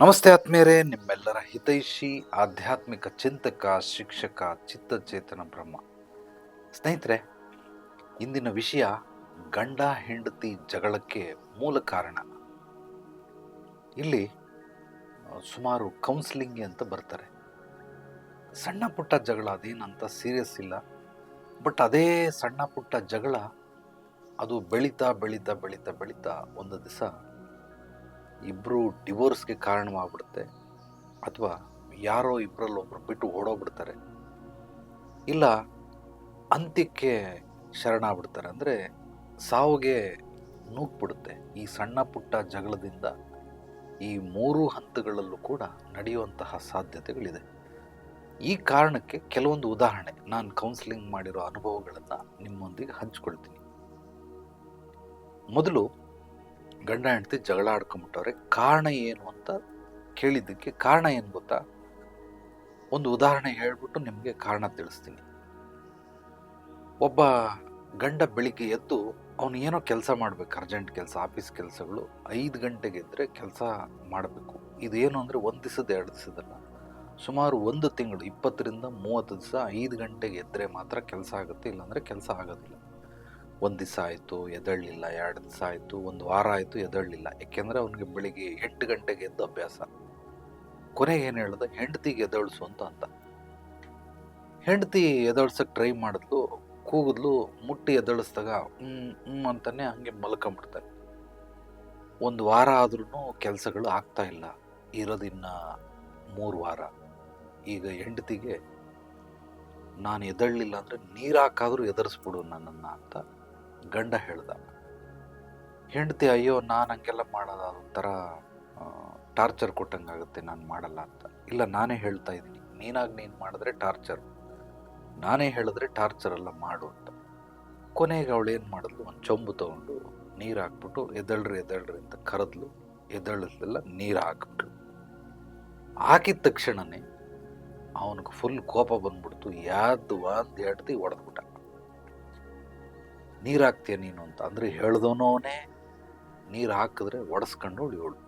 ನಮಸ್ತೆ ಆತ್ಮೀಯರೇ, ನಿಮ್ಮೆಲ್ಲರ ಹಿತೈಷಿ, ಆಧ್ಯಾತ್ಮಿಕ ಚಿಂತಕ, ಶಿಕ್ಷಕ, ಚಿತ್ತಚೇತನ ಬ್ರಹ್ಮ. ಸ್ನೇಹಿತರೆ, ಇಂದಿನ ವಿಷಯ ಗಂಡ ಹೆಂಡತಿ ಜಗಳಕ್ಕೆ ಮೂಲ ಕಾರಣ. ಇಲ್ಲಿ ಸುಮಾರು ಕೌನ್ಸಿಲಿಂಗ್ ಅಂತ ಬರ್ತಾರೆ. ಸಣ್ಣ ಪುಟ್ಟ ಜಗಳ ಅದೇನಂತ ಸೀರಿಯಸ್ ಇಲ್ಲ. ಬಟ್ ಅದೇ ಸಣ್ಣ ಪುಟ್ಟ ಜಗಳ, ಅದು ಬೆಳೀತಾ ಬೆಳೀತಾ ಬೆಳೀತಾ ಬೆಳೀತಾ ಒಂದು ದಿವಸ ಇಬ್ಬರು ಡಿವೋರ್ಸ್ಗೆ ಕಾರಣವಾಗ್ಬಿಡುತ್ತೆ. ಅಥವಾ ಯಾರೋ ಇಬ್ಬರಲ್ಲಿ ಒಬ್ಬರು ಬಿಟ್ಟು ಓಡೋಗ್ಬಿಡ್ತಾರೆ. ಇಲ್ಲ, ಅಂತ್ಯಕ್ಕೆ ಶರಣಾಗ್ಬಿಡ್ತಾರೆ ಅಂದರೆ ಸಾವಿಗೆ ನೂಕ್ಬಿಡುತ್ತೆ ಈ ಸಣ್ಣ ಪುಟ್ಟ ಜಗಳದಿಂದ. ಈ ಮೂರು ಹಂತಗಳಲ್ಲೂ ಕೂಡ ನಡೆಯುವಂತಹ ಸಾಧ್ಯತೆಗಳಿದೆ. ಈ ಕಾರಣಕ್ಕೆ ಕೆಲವೊಂದು ಉದಾಹರಣೆ. ನಾನು ಕೌನ್ಸಿಲಿಂಗ್ ಮಾಡಿರೋ ಅನುಭವಗಳನ್ನು ನಿಮ್ಮೊಂದಿಗೆ ಹಂಚ್ಕೊಳ್ತೀನಿ. ಮೊದಲು ಗಂಡ ಹೆಂಡತಿ ಜಗಳ ಆಡ್ಕೊಂಬಿಟ್ಟವ್ರೆ, ಕಾರಣ ಏನು ಅಂತ ಕೇಳಿದ್ದಕ್ಕೆ ಕಾರಣ ಏನು ಗೊತ್ತಾ? ಒಂದು ಉದಾಹರಣೆ ಹೇಳ್ಬಿಟ್ಟು ನಿಮಗೆ ಕಾರಣ ತಿಳಿಸ್ತೀನಿ. ಒಬ್ಬ ಗಂಡ ಬೆಳಿಗ್ಗೆ ಎದ್ದು ಅವನು ಏನೋ ಕೆಲಸ ಮಾಡ್ಬೇಕು, ಅರ್ಜೆಂಟ್ ಕೆಲಸ, ಆಫೀಸ್ ಕೆಲಸಗಳು, ಐದು ಗಂಟೆಗೆ ಎದ್ದರೆ ಕೆಲಸ ಮಾಡಬೇಕು. ಇದೇನು ಅಂದರೆ ಒಂದು ದಿವಸದ ಎರಡು ದಿವಸದಲ್ಲ ಸುಮಾರು ಒಂದು ತಿಂಗಳು, ಇಪ್ಪತ್ತರಿಂದ ಮೂವತ್ತು ದಿವಸ ಐದು ಗಂಟೆಗೆ ಎದ್ದರೆ ಮಾತ್ರ ಕೆಲಸ ಆಗುತ್ತೆ, ಇಲ್ಲಾಂದರೆ ಕೆಲಸ ಆಗೋದಿಲ್ಲ. ಒಂದು ದಿವಸ ಆಯಿತು ಎದಳಲಿಲ್ಲ ಎರಡು ದಿವಸ ಆಯಿತು, ಒಂದು ವಾರ ಆಯಿತು ಎದಳಲಿಲ್ಲ ಯಾಕೆಂದರೆ ಅವನಿಗೆ ಬೆಳಿಗ್ಗೆ ಎಂಟು ಗಂಟೆಗೆ ಎದ್ದು ಅಭ್ಯಾಸ. ಕೊನೆಗೆ ಏನು ಹೇಳ್ದ, ಹೆಂಡತಿಗೆ ಎದಳಿಸು ಅಂತ ಅಂತ. ಹೆಂಡತಿ ಎದಳ್ಸಕ್ಕೆ ಟ್ರೈ ಮಾಡಿದ್ಲು ಕೂಗಿದ್ಲು ಮುಟ್ಟಿ ಎದಳಿಸ್ದಾಗ ಹ್ಞೂ ಹ್ಞೂ ಅಂತಲೇ ಹಂಗೆ ಮಲ್ಕೊಂಬಿಡ್ತಾರೆ ಒಂದು ವಾರ ಆದ್ರೂ ಕೆಲಸಗಳು ಆಗ್ತಾ ಇಲ್ಲ. ಇರೋದಿನ್ನ ಮೂರು ವಾರ. ಈಗ ಹೆಂಡತಿಗೆ, ನಾನು ಎದಳಲಿಲ್ಲ ಅಂದರೆ ನೀರು ಹಾಕಾದರೂ ಎದುರಿಸ್ಬಿಡು ನನ್ನನ್ನು ಅಂತ ಗಂಡ ಹೇಳ್ದ, ಹೆಂಡತಿ, ಅಯ್ಯೋ, ನಾನು ಹಂಗೆಲ್ಲ ಮಾಡೋದು ಅದೊಂಥರ ಟಾರ್ಚರ್ ಕೊಟ್ಟಂಗಾಗುತ್ತೆ, ನಾನು ಮಾಡಲ್ಲ ಅಂತ. ಇಲ್ಲ, ನಾನೇ ಹೇಳ್ತಾ ಇದ್ದೀನಿ, ನೀನಾಗಿ ನೀನು ಮಾಡಿದ್ರೆ ಟಾರ್ಚರ್ ನಾನೇ ಹೇಳಿದ್ರೆ ಟಾರ್ಚರ್ ಎಲ್ಲ ಮಾಡು ಅಂತ. ಕೊನೆಗೆ ಅವಳು ಏನು ಮಾಡಿದ್ಲು, ಒಂದು ಚೊಂಬು ತೊಗೊಂಡು ನೀರು ಹಾಕ್ಬಿಟ್ಟು ಎದಳ್ರಿ ಎದಳ್ರಿ ಅಂತ ಕರೆದ್ಲು ಎದಳದೆಲ್ಲ ನೀರು ಹಾಕ್ಬಿಟ್ಲು ಹಾಕಿದ ತಕ್ಷಣವೇ ಅವನಿಗೆ ಫುಲ್ ಕೋಪ ಬಂದ್ಬಿಡ್ತು, ಯಾದ್ದು ಒಂದು ಹೆಡ್ತಿ ಹೊಡೆದ್ಬಿಟ್ಟ ನೀರು ಹಾಕ್ತೀಯ ನೀನು ಅಂತ. ಅಂದರೆ ಹೇಳ್ದವನವನೇ ನೀರು ಹಾಕಿದ್ರೆ ಒಡೆಸ್ಕೊಂಡು ಇವಳು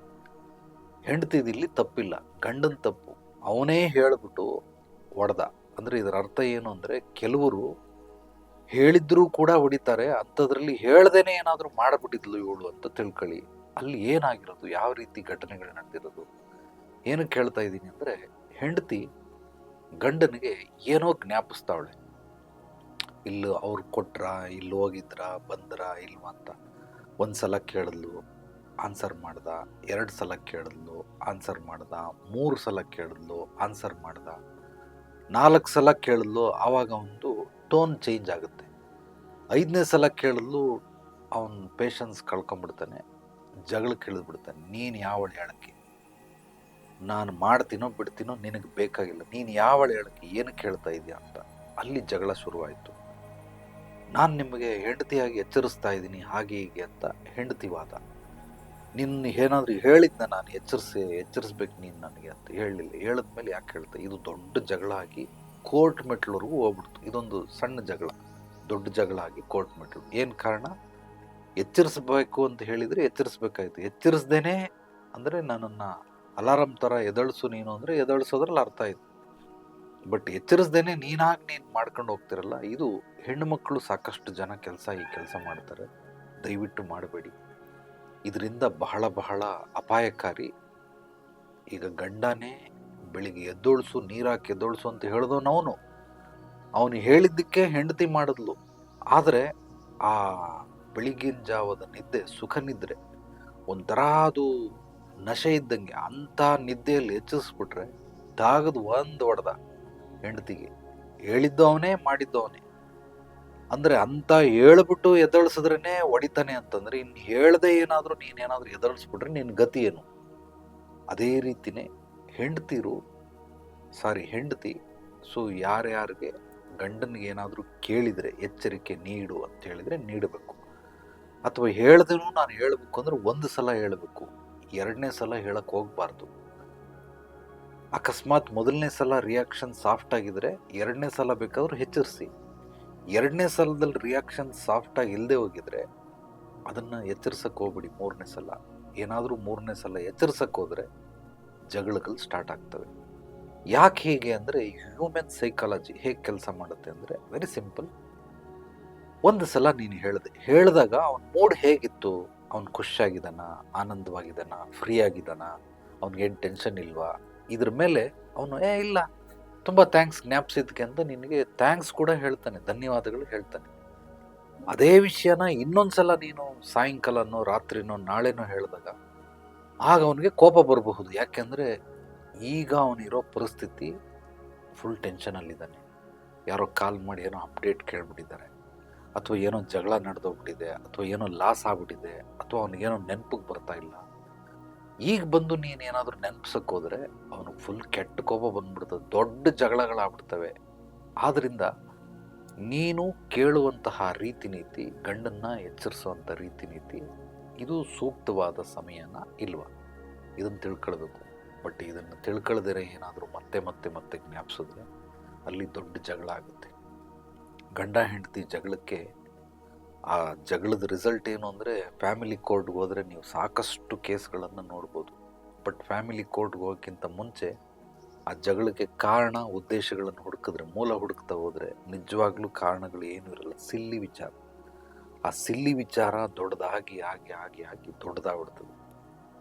ಹೆಂಡ್ತಿದಿಲ್ಲಿ ತಪ್ಪಿಲ್ಲ. ಗಂಡನ ತಪ್ಪು. ಅವನೇ ಹೇಳಿಬಿಟ್ಟು ಒಡೆದ. ಅಂದರೆ ಇದರ ಅರ್ಥ ಏನು ಅಂದರೆ ಕೆಲವರು ಹೇಳಿದ್ರೂ ಕೂಡ ಹೊಡಿತಾರೆ, ಅಂಥದ್ರಲ್ಲಿ ಹೇಳ್ದೇನೆ ಏನಾದರೂ ಮಾಡಿಬಿಟ್ಟಿದ್ಲು ಇವಳು ಅಂತ ತಿಳ್ಕೊಳ್ಳಿ. ಅಲ್ಲಿ ಏನಾಗಿರೋದು? ಯಾವ ರೀತಿ ಘಟನೆಗಳು ನಡೆದಿರೋದು? ಏನಕ್ಕೆ ಹೇಳ್ತಾ ಇದ್ದೀನಿ ಅಂದರೆ ಹೆಂಡತಿ ಗಂಡನಿಗೆ ಏನೋ ಜ್ಞಾಪಿಸ್ತಾವಳೆ. ಇಲ್ಲಿ ಅವ್ರು ಕೊಟ್ರ, ಇಲ್ಲಿ ಹೋಗಿದ್ರ, ಬಂದ್ರ, ಇಲ್ವಾ ಅಂತ ಒಂದು ಸಲ ಕೇಳಿದ್ಲು ಆನ್ಸರ್ ಮಾಡ್ದ, ಎರಡು ಸಲ ಕೇಳಿದ್ಲು ಆನ್ಸರ್ ಮಾಡ್ದ, ಮೂರು ಸಲ ಕೇಳಿದ್ಲು ಆನ್ಸರ್ ಮಾಡ್ದ. ನಾಲ್ಕು ಸಲ ಕೇಳಿದ್ಲು ಆವಾಗ ಒಂದು ಟೋನ್ ಚೇಂಜ್ ಆಗುತ್ತೆ. ಐದನೇ ಸಲ ಕೇಳಿದ್ಲು, ಅವನ ಪೇಷನ್ಸ್ ಕಳ್ಕೊಂಬಿಡ್ತಾನೆ ಜಗಳ ಕೇಳಿದ್ಬಿಡ್ತಾನೆ, ನೀನು ಯಾವಳು ಹೇಳಕ್ಕೆ ನಾನು ಮಾಡ್ತೀನೋ ಬಿಡ್ತೀನೋ ನಿನಗೆ ಬೇಕಾಗಿಲ್ಲ, ನೀನು ಯಾವಳು ಹೇಳಕ್ಕೆ ಏನು ಕೇಳ್ತಾ ಇದೆಯಾ? ಅಂತ. ಅಲ್ಲಿ ಜಗಳ ಶುರುವಾಯಿತು. ನಾನು ನಿಮಗೆ ಹೆಂಡತಿಯಾಗಿ ಎಚ್ಚರಿಸ್ತಾ ಇದ್ದೀನಿ, ಹಾಗೆ ಹೀಗೆ ಅಂತ ಹೆಂಡತಿ ವಾದ. ನಿನ್ನ ಏನಾದರೂ ಹೇಳಿದ್ನ ನಾನು ಎಚ್ಚರಿಸಿ, ಎಚ್ಚರಿಸ್ಬೇಕು ನೀನು ನನಗೆ ಅಂತ ಹೇಳಲಿಲ್ಲ ಹೇಳಿದ್ಮೇಲೆ ಯಾಕೆ ಹೇಳ್ತಾ ಇದು ದೊಡ್ಡ ಜಗಳ ಆಗಿ ಕೋರ್ಟ್ ಮೆಟ್ಲವರೆಗೂ ಹೋಗ್ಬಿಡ್ತು. ಇದೊಂದು ಸಣ್ಣ ಜಗಳ, ದೊಡ್ಡ ಜಗಳ ಆಗಿ ಕೋರ್ಟ್ ಮೆಟ್ಲು. ಏನು ಕಾರಣ? ಎಚ್ಚರಿಸ್ಬೇಕು ಅಂತ ಹೇಳಿದರೆ ಎಚ್ಚರಿಸ್ಬೇಕಾಯ್ತು. ಎಚ್ಚರಿಸ್ದೇನೆ ಅಂದರೆ ನನ್ನನ್ನು ಅಲಾರಂ ಥರ ಎದಳಿಸು ನೀನು ಅಂದರೆ ಎದಳಿಸೋದ್ರಲ್ಲಿ ಅರ್ಥ ಆಯ್ತು. ಬಟ್ ಎಚ್ಚರಿಸ್ದೇನೆ ನೀನಾಗಿ ನೀನು ಮಾಡ್ಕೊಂಡು ಹೋಗ್ತಿರಲ್ಲ, ಇದು ಹೆಣ್ಣುಮಕ್ಕಳು ಸಾಕಷ್ಟು ಜನ ಕೆಲಸ ಈ ಕೆಲಸ ಮಾಡ್ತಾರೆ. ದಯವಿಟ್ಟು ಮಾಡಬೇಡಿ. ಇದರಿಂದ ಬಹಳ ಬಹಳ ಅಪಾಯಕಾರಿ. ಈಗ ಗಂಡನೇ ಬೆಳಿಗ್ಗೆ ಎದ್ದೋಳಿಸು, ನೀರಾಕಿ ಎದ್ದೋಳಿಸು ಅಂತ ಹೇಳ್ದವನವನು ಅವನು. ಹೇಳಿದ್ದಕ್ಕೆ ಹೆಂಡತಿ ಮಾಡಿದ್ಲು. ಆದರೆ ಆ ಬೆಳಿಗಿನ ಜಾವದ ನಿದ್ದೆ, ಸುಖ ನಿದ್ರೆ ಒಂಥರ ಅದು ನಶೆ ಇದ್ದಂಗೆ ಅಂಥ ನಿದ್ದೆಯಲ್ಲಿ ಹೆಚ್ಚಿಸ್ಬಿಟ್ರೆ ದಾಗದ ಒಂದು ಹೊಡೆದ ಹೆಂಡತಿಗೆ. ಹೇಳಿದ್ದವನೇ ಮಾಡಿದ್ದವನೇ. ಅಂದ್ರೆ ಅಂತ ಹೇಳ್ಬಿಟ್ಟು ಎದಳಿಸಿದ್ರೇ ಹೊಡಿತಾನೆ ಅಂತಂದ್ರೆ ಇನ್ನು ಹೇಳದೆ ಏನಾದರೂ ನೀನೇನಾದರೂ ಎದಳಿಸ್ಬಿಟ್ರೆ ನಿನ್ನ ಗತಿ ಏನು? ಅದೇ ರೀತಿನೇ ಹೆಂಡತಿರು, ಸಾರಿ ಹೆಂಡತಿ, ಸೊ ಯಾರ್ಯಾರಿಗೆ ಗಂಡನಿಗೆ ಏನಾದರೂ ಕೇಳಿದರೆ ಎಚ್ಚರಿಕೆ ನೀಡು ಅಂತ ಹೇಳಿದರೆ ನೀಡಬೇಕು. ಅಥವಾ ಹೇಳ್ದೇನು ನಾನು ಹೇಳಬೇಕು ಅಂದ್ರೆ ಒಂದು ಸಲ ಹೇಳಬೇಕು. ಎರಡನೇ ಸಲ ಹೇಳಕ್ಕೆ ಹೋಗ್ಬಾರ್ದು. ಅಕಸ್ಮಾತ್ ಮೊದಲನೇ ಸಲ ರಿಯಾಕ್ಷನ್ ಸಾಫ್ಟ್ ಆಗಿದ್ರೆ ಎರಡನೇ ಸಲ ಬೇಕಾದ್ರೂ ಹೆಚ್ಚರಿಸಿ ಎರಡನೇ ಸಲದಲ್ಲಿ ರಿಯಾಕ್ಷನ್ ಸಾಫ್ಟಾಗಿ ಇಲ್ಲದೆ ಹೋಗಿದ್ರೆ ಅದನ್ನು ಎಚ್ಚರಿಸಕ್ಕೆ ಹೋಗ್ಬಿಡಿ ಮೂರನೇ ಸಲ. ಏನಾದರೂ ಮೂರನೇ ಸಲ ಎಚ್ಚರಿಸಕ್ಕೆ ಹೋದರೆ ಜಗಳಗಳು ಸ್ಟಾರ್ಟ್ ಆಗ್ತವೆ. ಯಾಕೆ ಹೀಗೆ ಅಂದರೆ ಹ್ಯೂಮನ್ ಸೈಕಾಲಜಿ ಹೇಗೆ ಕೆಲಸ ಮಾಡುತ್ತೆ ಅಂದರೆ ವೆರಿ ಸಿಂಪಲ್ ಒಂದು ಸಲ ನೀನು ಹೇಳಿದೆ, ಹೇಳಿದಾಗ ಅವನ ಮೂಡ್ ಹೇಗಿತ್ತು? ಅವ್ನು ಖುಷಿಯಾಗಿದ್ದಾನ ಆನಂದವಾಗಿದ್ದಾನ? ಫ್ರೀ ಆಗಿದ್ದಾನ? ಅವ್ನಿಗೇನು ಟೆನ್ಷನ್ ಇಲ್ವಾ? ಇದ್ರ ಮೇಲೆ ಅವನು, ಏ, ಇಲ್ಲ. ತುಂಬ ಥ್ಯಾಂಕ್ಸ್ ಜ್ಞಾಪಿಸಿದ್ಕೆ ಅಂತ ನಿನಗೆ ಥ್ಯಾಂಕ್ಸ್ ಕೂಡ ಹೇಳ್ತಾನೆ, ಧನ್ಯವಾದಗಳು ಹೇಳ್ತಾನೆ. ಅದೇ ವಿಷಯನ ಇನ್ನೊಂದ್ಸಲ ನೀನು ಸಾಯಂಕಾಲನೋ, ರಾತ್ರಿನೋ, ನಾಳೆನೋ ಹೇಳಿದಾಗ ಆಗ ಅವನಿಗೆ ಕೋಪ ಬರಬಹುದು. ಯಾಕೆಂದರೆ ಈಗ ಅವನಿರೋ ಪರಿಸ್ಥಿತಿ ಫುಲ್ ಟೆನ್ಷನಲ್ಲಿದ್ದಾನೆ ಯಾರೋ ಕಾಲ್ ಮಾಡಿ ಏನೋ ಅಪ್ಡೇಟ್ ಕೇಳಿಬಿಟ್ಟಿದ್ದಾರೆ. ಅಥವಾ ಏನೋ ಜಗಳ ನಡೆದೋಗ್ಬಿಟ್ಟಿದೆ, ಅಥವಾ ಏನೋ ಲಾಸ್ ಆಗ್ಬಿಟ್ಟಿದೆ, ಅಥವಾ ಅವನಿಗೇನೋ ನೆನಪಿಗೆ ಬರ್ತಾ ಇಲ್ಲ. ಈಗ ಬಂದು ನೀನೇನಾದರೂ ನೆನಪಿಸಕ್ಕೆ ಹೋದರೆ ಅವನಿಗೆ ಫುಲ್ ಕೆಟ್ಟ ಕೋಪ ಬಂದ್ಬಿಡ್ತದೆ. ದೊಡ್ಡ ಜಗಳಗಳಾಗ್ಬಿಡ್ತವೆ. ಆದ್ದರಿಂದ ನೀನು ಕೇಳುವಂತಹ ರೀತಿ ನೀತಿ ಗಂಡನ್ನು ಎಚ್ಚರಿಸುವಂಥ ರೀತಿ ನೀತಿ ಇದು ಸೂಕ್ತವಾದ ಸಮಯನ ಇಲ್ವ? ಇದನ್ನು ತಿಳ್ಕೊಳ್ಬೇಕು. ಬಟ್ ಇದನ್ನು ತಿಳ್ಕೊಳ್ದಿರೆ ಏನಾದರೂ ಮತ್ತೆ ಮತ್ತೆ ಮತ್ತೆ ಜ್ಞಾಪಿಸಿದ್ರೆ ಅಲ್ಲಿ ದೊಡ್ಡ ಜಗಳ ಆಗುತ್ತೆ. ಗಂಡ ಹೆಂಡತಿ ಜಗಳಕ್ಕೆ ಆ ಜಗಳದ ರಿಸಲ್ಟ್ ಏನು ಅಂದರೆ ಫ್ಯಾಮಿಲಿ ಕೋರ್ಟ್ಗೆ ಹೋದರೆ ನೀವು ಸಾಕಷ್ಟು ಕೇಸ್ಗಳನ್ನು ನೋಡ್ಬೋದು. ಬಟ್ ಫ್ಯಾಮಿಲಿ ಕೋರ್ಟ್ಗೆ ಹೋಗೋಕ್ಕಿಂತ ಮುಂಚೆ ಆ ಜಗಳಕ್ಕೆ ಕಾರಣ, ಉದ್ದೇಶಗಳನ್ನು ಹುಡುಕಿದ್ರೆ, ಮೂಲ ಹುಡುಕ್ತಾ ಹೋದರೆ ನಿಜವಾಗ್ಲೂ ಕಾರಣಗಳು ಏನೂ ಇರಲ್ಲ. ಸಿಲ್ಲಿ ವಿಚಾರ. ಆ ಸಿಲ್ಲಿ ವಿಚಾರ ದೊಡ್ಡದಾಗಿ, ಆಗಿ ಆಗಿ ಆಗಿ ದೊಡ್ಡದಾಗ್ಬಿಡ್ತದೆ.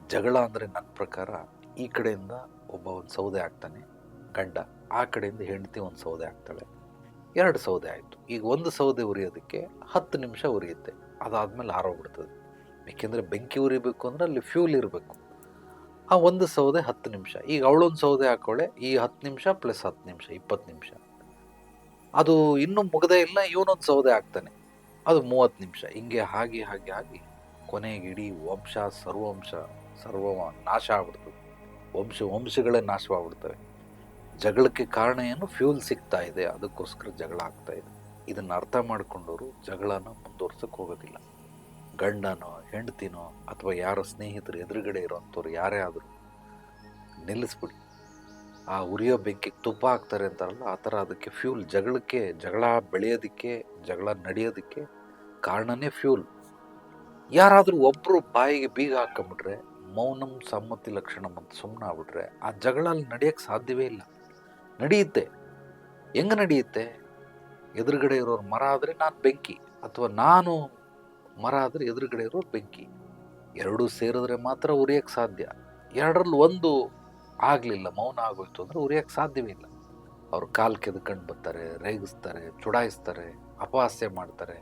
ಜಗಳ ಅಂದರೆ ನನ್ನ ಪ್ರಕಾರ ಈ ಕಡೆಯಿಂದ ಒಬ್ಬ ಒಂದು ಸೌದೆ ಆಗ್ತಾನೆ ಗಂಡ ಆ ಕಡೆಯಿಂದ ಹೆಂಡತಿ ಒಂದು ಸೌದೆ ಆಗ್ತಾಳೆ ಎರಡು ಸೌದೆ ಆಯಿತು. ಈಗ ಒಂದು ಸೌದೆ ಉರಿಯೋದಕ್ಕೆ ಹತ್ತು ನಿಮಿಷ ಉರಿಯುತ್ತೆ. ಅದಾದಮೇಲೆ ಆರೋಗ್ಬಿಡ್ತದೆ ಏಕೆಂದರೆ ಬೆಂಕಿ ಉರಿಬೇಕು ಅಂದರೆ ಅಲ್ಲಿ ಫ್ಯೂಲ್ ಇರಬೇಕು. ಆ ಒಂದು ಸೌದೆ ಹತ್ತು ನಿಮಿಷ. ಈಗ ಅವಳೊಂದು ಸೌದೆ ಹಾಕೊಳ್ಳೆ. ಈ ಹತ್ತು ನಿಮಿಷ ಪ್ಲಸ್ ಹತ್ತು ನಿಮಿಷ, ಇಪ್ಪತ್ತು ನಿಮಿಷ. ಅದು ಇನ್ನೂ ಮುಗದೇ ಇಲ್ಲ, ಇವನೊಂದು ಸೌದೆ ಹಾಕ್ತಾನೆ ಅದು ಮೂವತ್ತು ನಿಮಿಷ. ಹಿಂಗೆ ಹಾಗೆ ಹಾಗೆ ಆಗಿ ಕೊನೆಗೆ ಇಡೀ ವಂಶ, ಸರ್ವಂಶ ಸರ್ವ ನಾಶ ಆಗ್ಬಿಡ್ತದೆ. ವಂಶ, ವಂಶಗಳೇ ನಾಶವಾಗ್ಬಿಡ್ತವೆ. ಜಗಳಕ್ಕೆ ಕಾರಣ ಏನು? ಫ್ಯೂಲ್ ಸಿಗ್ತಾ ಇದೆ, ಅದಕ್ಕೋಸ್ಕರ ಜಗಳ ಆಗ್ತಾ ಇದೆ. ಇದನ್ನು ಅರ್ಥ ಮಾಡಿಕೊಂಡವರು ಜಗಳನ ಮುಂದುವರ್ಸಕ್ಕೆ ಹೋಗೋದಿಲ್ಲ. ಗಂಡನೋ, ಹೆಂಡತಿನೋ, ಅಥವಾ ಯಾರೋ ಸ್ನೇಹಿತರು, ಎದುರುಗಡೆ ಇರೋಂಥವ್ರು, ಯಾರೇ ಆದರೂ ನಿಲ್ಲಿಸ್ಬಿಡಿ. ಆ ಉರಿಯೋ ಬೆಂಕಿಗೆ ತುಪ್ಪ ಹಾಕ್ತಾರೆ ಅಂತಾರಲ್ಲ, ಆ ಥರ ಅದಕ್ಕೆ ಫ್ಯೂಲ್ ಜಗಳಕ್ಕೆ, ಜಗಳ ಬೆಳೆಯೋದಕ್ಕೆ, ಜಗಳ ನಡೆಯೋದಕ್ಕೆ ಕಾರಣನೇ ಫ್ಯೂಲ್ ಯಾರಾದರೂ ಒಬ್ಬರು ಬಾಯಿಗೆ ಬೀಗ ಹಾಕೊಂಬಿಟ್ರೆ, ಮೌನಂ ಸಮ್ಮತಿ ಲಕ್ಷಣ ಅಂತ ಸುಮ್ಮನೆ ಆಗ್ಬಿಟ್ರೆ ಆ ಜಗಳ ನಡೆಯೋಕ್ಕೆ ಸಾಧ್ಯವೇ ಇಲ್ಲ. ನಡೆಯುತ್ತೆ. ಹೆಂಗೆ ನಡೆಯುತ್ತೆ? ಎದುರುಗಡೆ ಇರೋರು ಮರ ಆದರೆ ನಾನು ಬೆಂಕಿ, ಅಥವಾ ನಾನು ಮರ ಆದರೆ ಎದುರುಗಡೆ ಇರೋರು ಬೆಂಕಿ. ಎರಡೂ ಸೇರಿದ್ರೆ ಮಾತ್ರ ಉರಿಯೋಕ್ಕೆ ಸಾಧ್ಯ. ಎರಡರಲ್ಲಿ ಒಂದು ಆಗಲಿಲ್ಲ, ಮೌನ ಆಗೋಯ್ತು ಅಂದರೆ ಉರಿಯೋಕ್ಕೆ ಸಾಧ್ಯವೇ ಇಲ್ಲ. ಅವರು ಕಾಲು ಕೆದ್ಕೊಂಡು ಬರ್ತಾರೆ, ರೇಗಿಸ್ತಾರೆ, ಚುಡಾಯಿಸ್ತಾರೆ, ಅಪಹಾಸ್ಯ ಮಾಡ್ತಾರೆ.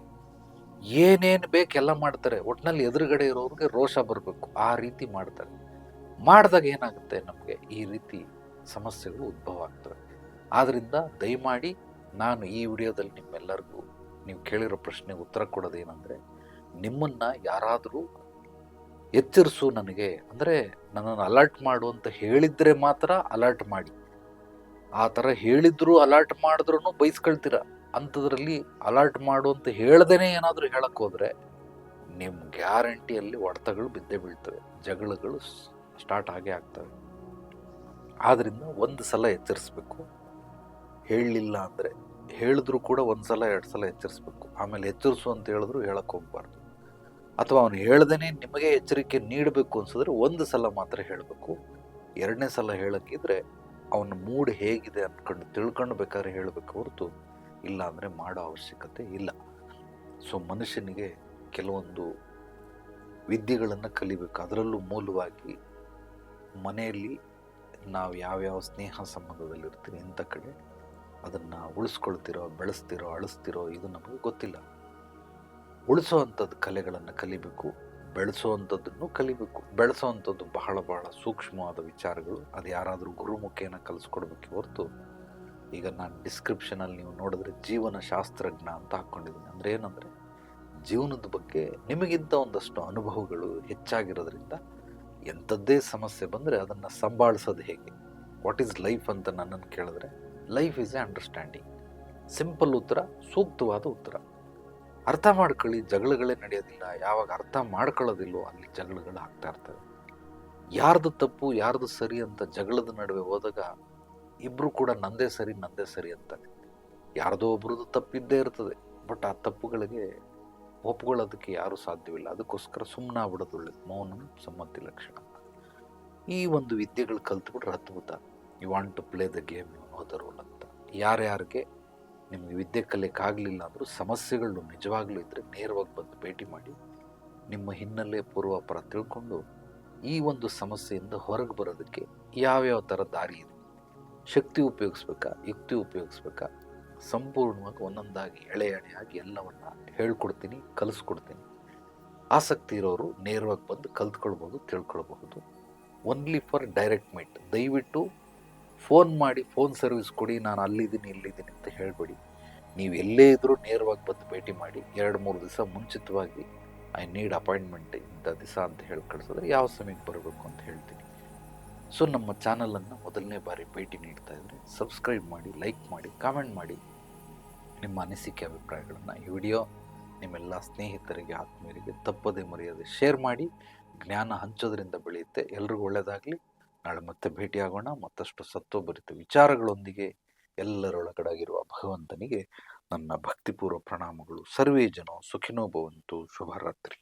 ಏನೇನು ಬೇಕೆಲ್ಲ ಮಾಡ್ತಾರೆ. ಒಟ್ಟಿನಲ್ಲಿ ಎದುರುಗಡೆ ಇರೋರಿಗೆ ರೋಷ ಬರಬೇಕು, ಆ ರೀತಿ ಮಾಡ್ತಾರೆ. ಮಾಡಿದಾಗ ಏನಾಗುತ್ತೆ ನಮಗೆ? ಈ ರೀತಿ ಸಮಸ್ಯೆಗಳು ಉದ್ಭವ ಆಗ್ತವೆ. ಆದ್ದರಿಂದ ದಯಮಾಡಿ ನಾನು ಈ ವಿಡಿಯೋದಲ್ಲಿ ನಿಮ್ಮೆಲ್ಲರಿಗೂ ನೀವು ಕೇಳಿರೋ ಪ್ರಶ್ನೆಗೆ ಉತ್ತರ ಕೊಡೋದೇನೆಂದರೆ, ನಿಮ್ಮನ್ನು ಯಾರಾದರೂ ಎಚ್ಚರಿಸು ನನಗೆ. ಅಂದರೆ ನನ್ನನ್ನು ಅಲರ್ಟ್ ಮಾಡು ಅಂತ ಹೇಳಿದ್ರೆ ಮಾತ್ರ ಅಲರ್ಟ್ ಮಾಡಿ. ಆ ಥರ ಹೇಳಿದ್ರು ಅಲರ್ಟ್ ಮಾಡಿದ್ರೂ ಬೈಸ್ಕೊಳ್ತೀರ. ಅಂಥದ್ರಲ್ಲಿ ಅಲರ್ಟ್ ಮಾಡು ಅಂತ ಹೇಳ್ದೇ ಏನಾದರೂ ಹೇಳಕ್ಕೆ ಹೋದರೆ ನಿಮ್ಮ ಗ್ಯಾರಂಟಿಯಲ್ಲಿ ಒಡೆತಗಳು ಬಿದ್ದೇ ಬೀಳ್ತವೆ. ಜಗಳಗಳು ಸ್ಟಾರ್ಟ್ ಆಗೇ ಆಗ್ತವೆ. ಆದ್ದರಿಂದ ಒಂದು ಸಲ ಎಚ್ಚರಿಸ್ಬೇಕು. ಹೇಳಲಿಲ್ಲ ಅಂದರೆ ಹೇಳಿದ್ರೂ ಕೂಡ ಒಂದು ಸಲ, ಎರಡು ಸಲ ಎಚ್ಚರಿಸ್ಬೇಕು. ಆಮೇಲೆ ಎಚ್ಚರಿಸು ಅಂತ ಹೇಳಿದ್ರು ಹೇಳಕ್ಕೆ ಹೋಗ್ಬಾರ್ದು. ಅಥವಾ ಅವನು ಹೇಳ್ದೇ ನಿಮಗೆ ಎಚ್ಚರಿಕೆ ನೀಡಬೇಕು ಅನ್ಸಿದ್ರೆ ಒಂದು ಸಲ ಮಾತ್ರ ಹೇಳಬೇಕು. ಎರಡನೇ ಸಲ ಹೇಳೋಕ್ಕಿದ್ರೆ ಅವನ ಮೂಡ್ ಹೇಗಿದೆ ಅಂದ್ಕೊಂಡು ತಿಳ್ಕೊಂಡು ಬೇಕಾದ್ರೆ ಹೇಳಬೇಕು ಹೊರತು ಇಲ್ಲ ಅಂದರೆ ಮಾಡೋ ಅವಶ್ಯಕತೆ ಇಲ್ಲ. ಸೊ ಮನುಷ್ಯನಿಗೆ ಕೆಲವೊಂದು ವಿದ್ಯೆಗಳನ್ನು ಕಲಿಬೇಕು. ಅದರಲ್ಲೂ ಮೂಲವಾಗಿ ಮನೆಯಲ್ಲಿ ನಾವು ಯಾವ್ಯಾವ ಸ್ನೇಹ ಸಂಬಂಧದಲ್ಲಿರ್ತೀವಿ ಇಂಥ ಕಡೆ ಅದನ್ನು ಉಳಿಸ್ಕೊಳ್ತಿರೋ, ಬೆಳೆಸ್ತಿರೋ, ಅಳಿಸ್ತಿರೋ ಇದು ನಮಗೆ ಗೊತ್ತಿಲ್ಲ. ಉಳಿಸೋವಂಥದ್ದು ಕಲೆಗಳನ್ನು ಕಲಿಬೇಕು ಬೆಳೆಸೋವಂಥದ್ದನ್ನು ಕಲಿಬೇಕು. ಬೆಳೆಸೋವಂಥದ್ದು ಬಹಳ ಬಹಳ ಸೂಕ್ಷ್ಮವಾದ ವಿಚಾರಗಳು. ಅದು ಯಾರಾದರೂ ಗುರುಮುಖೇನ ಕಲಿಸ್ಕೊಡ್ಬೇಕು ಹೊರತು ಈಗ ನಾನು ಡಿಸ್ಕ್ರಿಪ್ಷನಲ್ಲಿ ನೀವು ನೋಡಿದ್ರೆ ಜೀವನ ಶಾಸ್ತ್ರಜ್ಞ ಅಂತ ಹಾಕ್ಕೊಂಡಿದ್ದೀನಿ ಅಂದರೆ ಏನಂದರೆ, ಜೀವನದ ಬಗ್ಗೆ ನಿಮಗಿಂತ ಒಂದಷ್ಟು ಅನುಭವಗಳು ಹೆಚ್ಚಾಗಿರೋದ್ರಿಂದ ಎಂಥದ್ದೇ ಸಮಸ್ಯೆ ಬಂದರೆ ಅದನ್ನು ಸಂಭಾಳಿಸೋದು ಹೇಗೆ? ವಾಟ್ ಈಸ್ ಲೈಫ್ ಅಂತ ನನ್ನನ್ನು ಕೇಳಿದ್ರೆ life is a understanding simple ಉತ್ತರ, ಸೂಕ್ತವಾದ ಉತ್ತರ. ಅರ್ಥ ಮಾಡ್ಕೊಳ್ಳಿ, ಜಗಳಗಳೇ ನಡೆಯೋದಿಲ್ಲ. ಯಾವಾಗ ಅರ್ಥ ಮಾಡ್ಕೊಳ್ಳೋದಿಲ್ಲೋ ಅಲ್ಲಿ ಜಗಳಗಳು ಆಗ್ತಾ ಇರ್ತವೆ. ಯಾರ್ದು ತಪ್ಪು, ಯಾರ್ದು ಸರಿ ಅಂತ ಜಗಳದ ನಡುವೆ ಹೋದಾಗ ಇಬ್ಬರು ಕೂಡ ನಂದೇ ಸರಿ ನಂದೇ ಸರಿ ಅಂತಾರೆ. ಯಾರ್ದೋ ಒಬ್ರದ್ದು ತಪ್ಪಿದ್ದೇ ಇರ್ತದೆ. ಬಟ್ ಆ ತಪ್ಪುಗಳಿಗೆ ಒಪ್ಕೊಳ್ಳೋದಕ್ಕೆ ಯಾರೂ ಸಾಧ್ಯವಿಲ್ಲ. ಅದಕ್ಕೋಸ್ಕರ ಸುಮ್ಮನೆ ಆಗ್ಬಿಡೋದು ಒಳ್ಳೇದು ಮೌನ, ಸಮ್ಮತಿ, ಲಕ್ಷಣ. ಈ ಒಂದು ವಿದ್ಯೆಗಳು ಕಲ್ತ್ಬಿಟ್ರೆ ಅದ್ಭುತ. You want to play the game you know the role ಅಂತ. ಯಾರ್ಯಾರಿಗೆ ನಿಮಗೆ ವಿದ್ಯೆ ಕಲಿಯಕ್ಕಾಗಲಿಲ್ಲ ಅಂದರೂ ಸಮಸ್ಯೆಗಳು ನಿಜವಾಗ್ಲೂ ಇದ್ದರೆ ನೇರವಾಗಿ ಬಂದು ಭೇಟಿ ಮಾಡಿ, ನಿಮ್ಮ ಹಿನ್ನೆಲೆ ಪೂರ್ವಾಪರ ತಿಳ್ಕೊಂಡು ಈ ಒಂದು ಸಮಸ್ಯೆಯಿಂದ ಹೊರಗೆ ಬರೋದಕ್ಕೆ ಯಾವ್ಯಾವ ಥರ ದಾರಿ ಇದೆ? ಶಕ್ತಿ ಉಪಯೋಗಿಸ್ಬೇಕಾ? ಯುಕ್ತಿ ಉಪಯೋಗಿಸ್ಬೇಕಾ? ಸಂಪೂರ್ಣವಾಗಿ ಒಂದೊಂದಾಗಿ ಎಳೆ ಎಳೆಯಾಗಿ ಎಲ್ಲವನ್ನು ಹೇಳ್ಕೊಡ್ತೀನಿ, ಕಲಿಸ್ಕೊಡ್ತೀನಿ. ಆಸಕ್ತಿ ಇರೋರು ನೇರವಾಗಿ ಬಂದು ಕಲ್ತ್ಕೊಳ್ಬೋದು, ತಿಳ್ಕೊಳ್ಬಹುದು. ಓನ್ಲಿ ಫಾರ್ ಡೈರೆಕ್ಟ್ ಮೀಟ್ ದಯವಿಟ್ಟು ಫೋನ್ ಮಾಡಿ ಫೋನ್ ಸರ್ವಿಸ್ ಕೊಡಿ, ನಾನು ಅಲ್ಲಿದ್ದೀನಿ, ಇಲ್ಲಿದ್ದೀನಿ ಅಂತ ಹೇಳಬೇಡಿ. ನೀವು ಎಲ್ಲೇ ಇದ್ದರೂ ನೇರವಾಗಿ ಬಂದು ಭೇಟಿ ಮಾಡಿ, ಎರಡು, ಮೂರು ದಿವಸ ಮುಂಚಿತವಾಗಿ ಐ ನೀಡ್ ಅಪಾಯಿಂಟ್ಮೆಂಟ್ ಇಂಥ ದಿವಸ ಅಂತ ಹೇಳಿ ಕಳಿಸಿದ್ರೆ ಯಾವ ಸಮಯಕ್ಕೆ ಬರಬೇಕು ಅಂತ ಹೇಳ್ತೀನಿ. ಸೊ ನಮ್ಮ ಚಾನಲನ್ನು ಮೊದಲನೇ ಬಾರಿ ಭೇಟಿ ನೀಡ್ತಾ ಇದ್ದರೆ ಸಬ್ಸ್ಕ್ರೈಬ್ ಮಾಡಿ ಲೈಕ್ ಮಾಡಿ ಕಾಮೆಂಟ್ ಮಾಡಿ. ನಿಮ್ಮ ಅನಿಸಿಕೆ, ಅಭಿಪ್ರಾಯಗಳನ್ನು ಈ ವಿಡಿಯೋ ನಿಮ್ಮೆಲ್ಲ ಸ್ನೇಹಿತರಿಗೆ, ಆತ್ಮೀಯರಿಗೆ, ತಪ್ಪದೇ ಮರೆಯದೆ ಶೇರ್ ಮಾಡಿ, ಜ್ಞಾನ ಹಂಚೋದ್ರಿಂದ ಬೆಳೆಯುತ್ತೆ. ಎಲ್ರಿಗೂ ಒಳ್ಳೆಯದಾಗಲಿ ನಾಳೆ ಮತ್ತೆ ಭೇಟಿಯಾಗೋಣ. ಮತ್ತಷ್ಟು ಸತ್ವಭರಿತ ವಿಚಾರಗಳೊಂದಿಗೆ ಎಲ್ಲರೊಳಗಡಾಗಿರುವ ಭಗವಂತನಿಗೆ ನನ್ನ ಭಕ್ತಿಪೂರ್ವ ಪ್ರಣಾಮಗಳು. ಸರ್ವೇ ಜನ ಸುಖಿನೋ ಭವಂತು. ಶುಭರಾತ್ರಿ.